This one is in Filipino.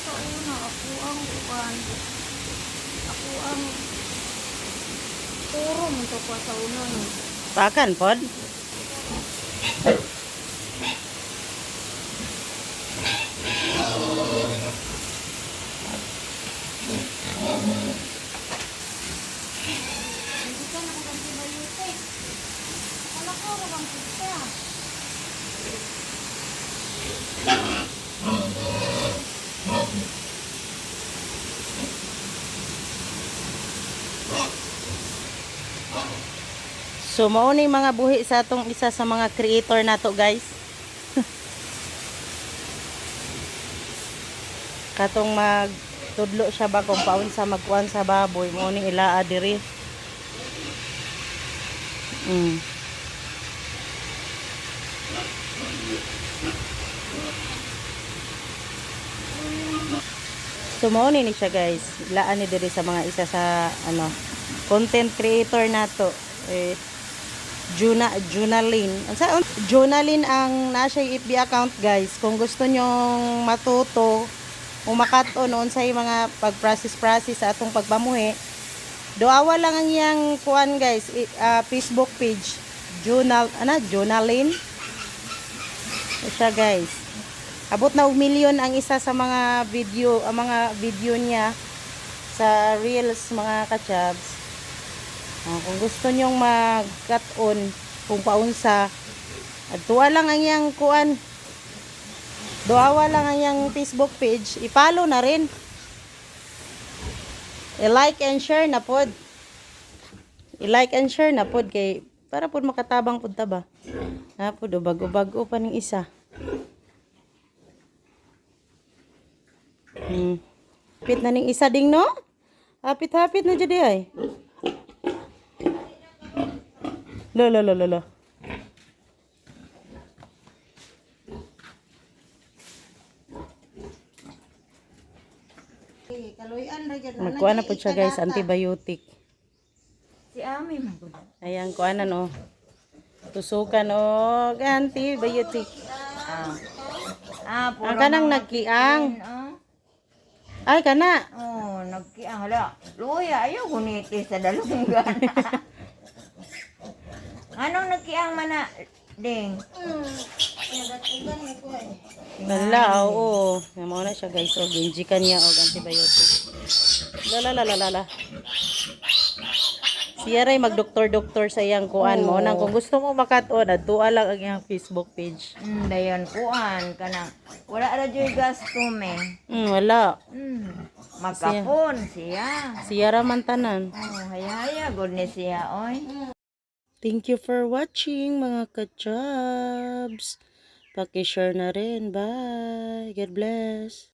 sa una, ako ang uwan. Ako ang puro mo to pa sa una. no. Pakan pod. Hindi ka na kung antibiotic. Wala ko rin ang pizza. So mao ni mga buhi sa atong isa sa mga creator nato guys. Katong mag tudlo siya ba kung paun sa magkuan sa baboy mo ni ilaa diri. Mm. So mao ni siya guys. Ilaan ni diri sa mga isa sa ano content creator nato. Eh, Juna Junalin. Sa Junalin ang nasa FB account guys. Kung gusto nyong matuto o makato noon sa mga pag-process-process sa atong pagpamuhi, doawa lang ang iyang kuan guys, ah, Facebook page. Junal, ana, Junalin. Ito siya guys. Abot na og million ang isa sa mga video, ang mga video niya sa Reels mga kachabs. Ah, kung gusto nyong mag-cut on kung paunsa, at lang ang iyang kuan. Duawa lang ang iyang Facebook page. I-follow na rin. I-like and share na pod. I-like and share na pod kay para pod makatabang pod ta ba. Na pod o bago-bago pa ning isa. Hmm. Hapit na ning isa ding no? Hapit-hapit na jud ay. Lo lo lo lo lo. Dyan. Magkuha na po siya guys, antibiotic. Si Ami magod. Ayan, kuha na no. Tusukan o antibiotic. Ah. Ah, puro Ang kanang nagkiang. ah. Ay, kana. Oh, nagkiang. Hala, luya, ayaw kuniti sa dalunggan. Nagkiang mana, Ding? Lala, oo. Namo na siya guys. O, ginji ka niya o antibiotic. Lala, lala, lala. Siya rin mag-doktor-doktor sa iyang kuan mo. Nang kung gusto mo makaton, adtua lang ang iyang Facebook page. Hmm, dayon kuan kanang wala ra joy gasto me. Hmm, wala. Hmm, magkapon siya. Siya raman tanan. Oh, haya-haya good ni siya oy. Thank you for watching mga kachabs. Pakishare na rin. Bye. God bless.